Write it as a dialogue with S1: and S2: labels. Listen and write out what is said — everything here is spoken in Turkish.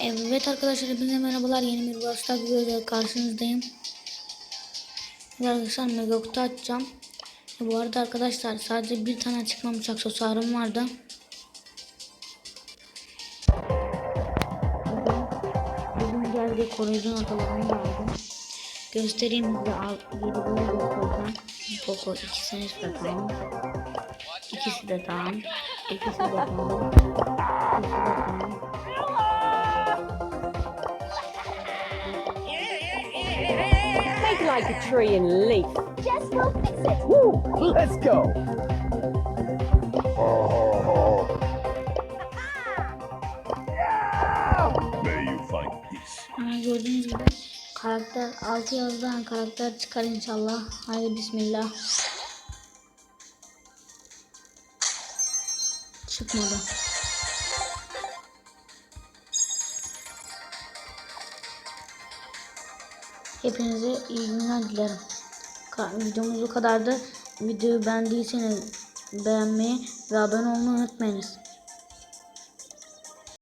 S1: Evet arkadaşlar hepinize merhabalar. Yeni bir Brawl videoyla karşınızdayım. Arkadaşlar mega kutu açacağım. Bu arada arkadaşlar sadece bir tane çıkmamış aksesuarım vardı. Bugün geldi koruyucun ortalarını da aldım. Göstereyim size al. 7 böyle Poco'dan. Poco ikisini de tamam. İkisi de tamam. İkisi de tamam. İkisi de tamam.
S2: Make like a tree and leaf.
S3: Just go fix it.
S4: Woo! Let's go! May you find peace.
S1: Ha, gördüğünüz gibi karakter 6 yazdan karakter çıkar inşallah. Haydi bismillah. Çıkmadı. Hepinize iyi günler dilerim. Videomuz bu kadardı. Videoyu beğendiyseniz beğenmeyi ve abone olmayı unutmayınız.